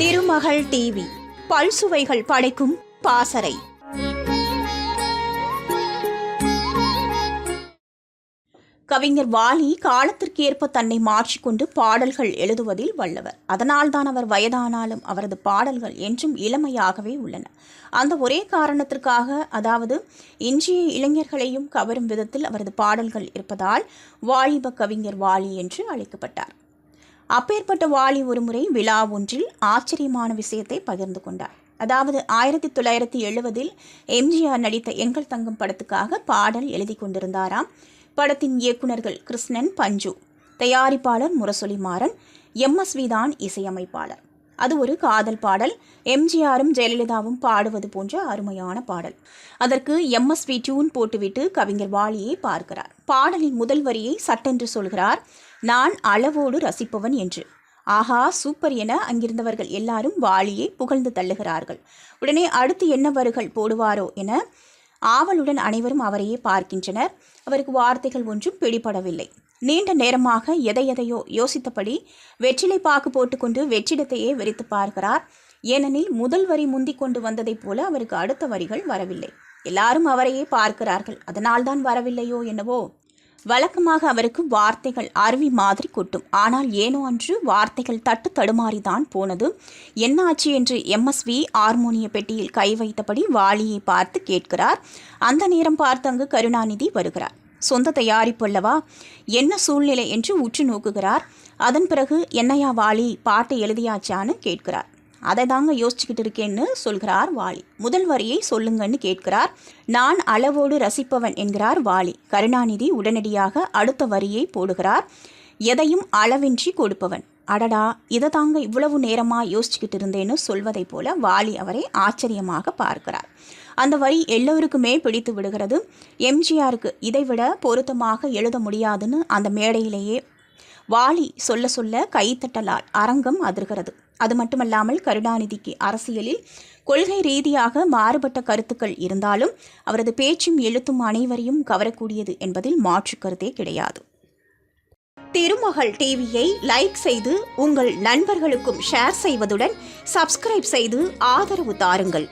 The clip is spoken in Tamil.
திருமகள் டிவி பல்சுவைகள் படைக்கும் பாசறை. கவிஞர் வாலி காலத்திற்கேற்ப தன்னை மாற்றிக்கொண்டு பாடல்கள் எழுதுவதில் வல்லவர். அதனால்தான் அவர் வயதானாலும் அவரது பாடல்கள் என்றும் இளமையாகவே உள்ளன. அந்த ஒரே காரணத்திற்காக அதாவது இன்றைய இளைஞர்களையும் கவரும் விதத்தில் அவரது பாடல்கள் இருப்பதால் வாலிப கவிஞர் வாலி என்று அழைக்கப்பட்டார். அப்பேற்பட்ட வாலி ஒருமுறை விழா ஒன்றில் ஆச்சரியமான விஷயத்தை பகிர்ந்து கொண்டார். அதாவது ஆயிரத்தி தொள்ளாயிரத்தி எழுபதில் எம்ஜிஆர் நடித்த எங்கள் தங்கம் படத்துக்காக பாடல் எழுதி கொண்டிருந்தாராம் படத்தின் இயக்குனர்கள் கிருஷ்ணன் பஞ்சு தயாரிப்பாளர் முரசொலி மாறன் எம்எஸ்வி தான் இசையமைப்பாளர். அது ஒரு காதல் பாடல். எம்ஜிஆரும் ஜெயலலிதாவும் பாடுவது போன்ற அருமையான பாடல். அதற்கு எம்எஸ்வி டியூன் போட்டுவிட்டு கவிஞர் வாலியை பார்க்கிறார். பாடலின் முதல் வரியை சட்டென்று சொல்கிறார். நான் அளவோடு ரசிப்பவன் என்று. ஆஹா சூப்பர் என அங்கிருந்தவர்கள் எல்லாரும் வாளியை புகழ்ந்து தள்ளுகிறார்கள். உடனே அடுத்து என்னவருகள் போடுவாரோ என ஆவலுடன் அனைவரும் அவரையே பார்க்கின்றனர். அவருக்கு வார்த்தைகள் ஒன்றும் பிடிபடவில்லை. நீண்ட நேரமாக எதை எதையோ யோசித்தபடி வெற்றிலை பாக்கு போட்டுக்கொண்டு வெற்றிடத்தையே வெறித்து பார்க்கிறார். ஏனெனில் முதல் வரி முந்தி கொண்டு வந்ததைப் போல அவருக்கு அடுத்த வரிகள் வரவில்லை. எல்லாரும் அவரையே பார்க்கிறார்கள். அதனால்தான் வரவில்லையோ என்னவோ? வழக்கமாக அவருக்கு வார்த்தைகள் அருவி மாதிரி கொட்டும். ஆனால் ஏனோ அன்று வார்த்தைகள் தட்டு தடுமாறிதான் போனது. என்ன ஆச்சு என்று எம்எஸ்வி ஹார்மோனிய பெட்டியில் கை வைத்தபடி வாளியை பார்த்து கேட்கிறார். அந்த நேரம் பார்த்து அங்கு கருணாநிதி வருகிறார். சொந்த தயாரிப்பு அல்லவா? என்ன சூழ்நிலை? என்று உற்று நோக்குகிறார். அதன் பிறகு என்னையா வாளி பாட்டு எழுதியாச்சான்னு கேட்கிறார். அதை தாங்க யோசிச்சுக்கிட்டு இருக்கேன்னு சொல்கிறார் வாலி. முதல் வரியை சொல்லுங்கன்னு கேட்கிறார். நான் அளவோடு ரசிப்பவன் என்கிறார் வாலி. கருணாநிதி உடனடியாக அடுத்த வரியை போடுகிறார். எதையும் அளவின்றி கொடுப்பவன். அடடா இதை தாங்க இவ்வளவு நேரமாக யோசிச்சுக்கிட்டு இருந்தேன்னு சொல்வதைப் போல வாலி அவரை ஆச்சரியமாக பார்க்கிறார். அந்த வரி எல்லோருக்குமே பிடித்து விடுகிறது. எம்ஜிஆருக்கு இதைவிட பொருத்தமாக எழுத முடியாதுன்னு அந்த மேடையிலேயே வாலி சொல்ல சொல்ல கைத்தட்டலால் அரங்கம் அதிர்கிறது. அது மட்டுமல்லாமல் கருணாநிதிக்கு அரசியலில் கொள்கை ரீதியாக மாறுபட்ட கருத்துக்கள் இருந்தாலும் அவரது பேச்சும் எழுத்தும் அனைவரையும் கவரக்கூடியது என்பதில் மாற்று கருத்தே கிடையாது. திருமகள் டிவியை லைக் செய்து உங்கள் நண்பர்களுக்கும் ஷேர் செய்வதுடன் சப்ஸ்கிரைப் செய்து ஆதரவு தாருங்கள்.